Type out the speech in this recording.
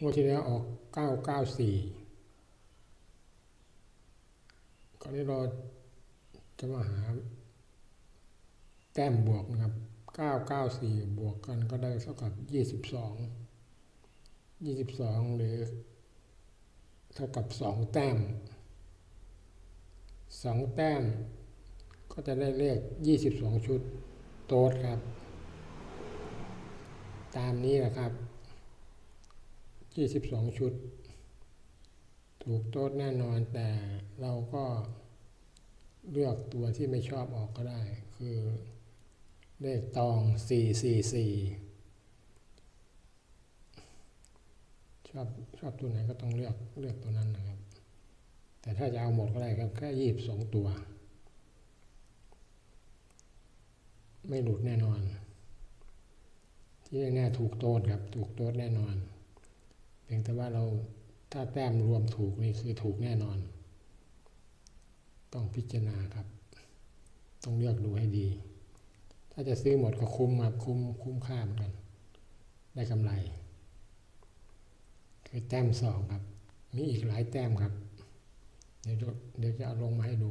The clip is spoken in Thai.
งวดที่แล้วออกเก้าเก้าสี่คราวนี้เราจะมาหา แต้มบวกนะครับเก้าเก้าสี่บวกกันก็ได้เท่ากับยี่สิบสองยี่สิบสองหรือ เท่ากับสองแต้มสองแต้ม ก็จะได้เลขยี่สิบสองชุดโต๊ดครับ ตามนี้แหละครับ 22 ชุด ถูกโต๊ดแน่นอนแต่เราก็เลือกตัวที่ไม่ชอบออกก็ได้ คือเลขตอง 444 ชอบชอบตัวไหนก็ต้องเลือกเลือกตัวนั้นนะครับ แต่ถ้าจะเอาหมดก็ได้ครับ แค่22ตัว ไม่หลุดแน่นอน ที่แน่ถูกโต๊ดครับ ถูกโต๊ดแน่นอน พียงแต่ว่าเราถ้าแต้มรวมถูกนี่คือถูกแน่นอน ต้องพิจารณาครับ ต้องเลือกดูให้ดี ถ้าจะซื้อหมดก็คุ้มครับคุ้มคุ้มค่าเหมือนกัน ได้กำไร คือแต้มสองครับ มีอีกหลายแต้มครับ เดี๋ยวจะเดี๋ยวจะเอาลงมาให้ดู